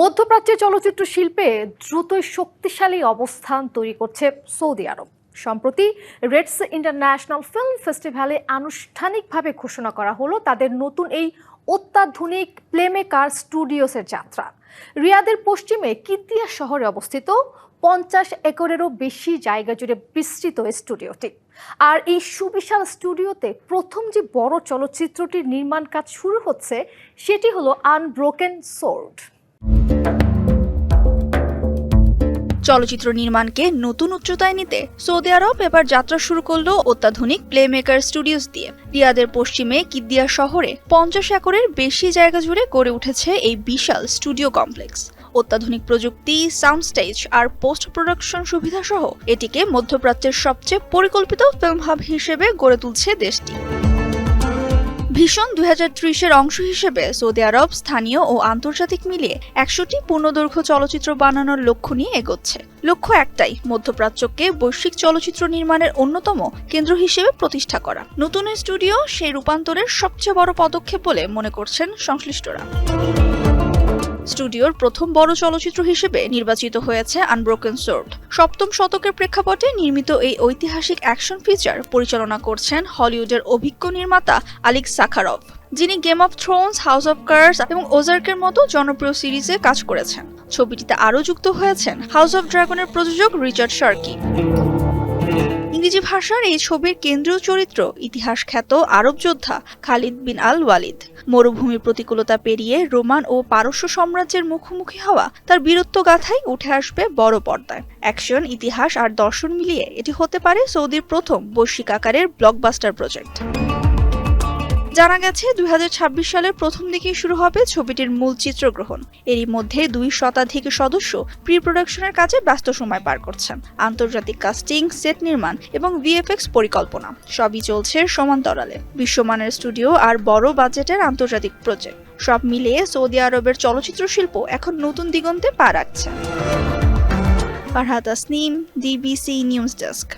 মধ্যপ্রাচ্যের চলচ্চিত্র শিল্পে দ্রুতই শক্তিশালী অবস্থান তৈরি করছে সৌদি আরব। সম্প্রতি রেডস ইন্টারন্যাশনাল ফিল্ম ফেস্টিভ্যালে আনুষ্ঠানিকভাবে ঘোষণা করা হলো তাদের নতুন এই অত্যাধুনিক প্লেমেকার স্টুডিওসের যাত্রা। রিয়াদের পশ্চিমে কিতিয়া শহরে অবস্থিত পঞ্চাশ একরেরও বেশি জায়গা জুড়ে বিস্তৃত স্টুডিওটি। আর এই সুবিশাল স্টুডিওতে প্রথম যে বড় চলচ্চিত্রটির নির্মাণ কাজ শুরু হচ্ছে, সেটি হলো আনব্রোকেন সোর্ড চলচ্চিত্র নির্মাণকে নতুন উচ্চতায় নিতে সৌদি আরব এবার যাত্রা শুরু করল অত্যাধুনিক প্লেমেকার স্টুডিওস দিয়ে। রিয়াদের পশ্চিমে কিদ্দিয়া শহরে পঞ্চাশ একরের বেশি জায়গা জুড়ে গড়ে উঠেছে এই বিশাল স্টুডিও কমপ্লেক্স অত্যাধুনিক প্রযুক্তি সাউন্ড স্টেজ আর পোস্ট প্রোডাকশন সুবিধা সহ এটিকে মধ্যপ্রাচ্যের সবচেয়ে পরিকল্পিত ফিল্ম হাব হিসেবে গড়ে তুলছে দেশটি। ভীষণ দুই ত্রিশের অংশ হিসেবে সৌদি আরব, স্থানীয় ও আন্তর্জাতিক মিলিয়ে একশোটি পূর্ণদৈর্ঘ্য চলচ্চিত্র বানানোর লক্ষ্য নিয়ে এগোচ্ছে। লক্ষ্য একটাই, মধ্যপ্রাচ্যকে বৈশ্বিক চলচ্চিত্র নির্মাণের অন্যতম কেন্দ্র হিসেবে প্রতিষ্ঠা করা। নতুন স্টুডিও সেই রূপান্তরের সবচেয়ে বড় পদক্ষেপ বলে মনে করছেন সংশ্লিষ্টরা। স্টুডিওর প্রথম বড় চলচ্চিত্র হিসেবে নির্বাচিত হয়েছে আনব্রোকেন সোর্ড সপ্তম শতকের প্রেক্ষাপটে নির্মিত এই ঐতিহাসিক অ্যাকশন ফিচার পরিচালনা করছেন হলিউডের অভিজ্ঞ নির্মাতা আলিক সাখারভ, যিনি Game of Thrones House of Cards এবং ওজার্কের মতো জনপ্রিয় সিরিজে কাজ করেছেন। ছবিটিতে আরও যুক্ত হয়েছেন হাউস অফ ড্রাগনের প্রযোজক রিচার্ড শার্কি ইংরেজি ভাষার এই ছবির কেন্দ্রীয় চরিত্র ইতিহাস খ্যাত আরব যোদ্ধা খালিদ বিন আল ওয়ালিদ। মরুভূমির প্রতিকূলতা পেরিয়ে রোমান ও পারস্য সাম্রাজ্যের মুখোমুখি হওয়া তার বীরত্ব গাথাই উঠে আসবে বড় পর্দায়। অ্যাকশন, ইতিহাস আর দর্শন মিলিয়ে এটি হতে পারে সৌদির প্রথম বৈশ্বিক আকারের ব্লকবাস্টার প্রজেক্ট জানা গেছে, দুই সালের প্রথম দিকেই শুরু হবে ছবিটির মূল চিত্রগ্রহণ। এরই মধ্যে দুই শতাধিক সদস্য প্রি প্রোডাকশনের কাজে ব্যস্ত সময় পার করছেন। আন্তর্জাতিক কাস্টিং সেট নির্মাণ এবং ভিএফএক্স পরিকল্পনা, সবই চলছে সমান্তরালে। বিশ্বমানের স্টুডিও আর বড় বাজেটের আন্তর্জাতিক প্রজেক্ট সব মিলিয়ে সৌদি আরবের চলচ্চিত্র শিল্প এখন নতুন দিগন্তে পা রাখছে। Farhat Asnim DBC news desk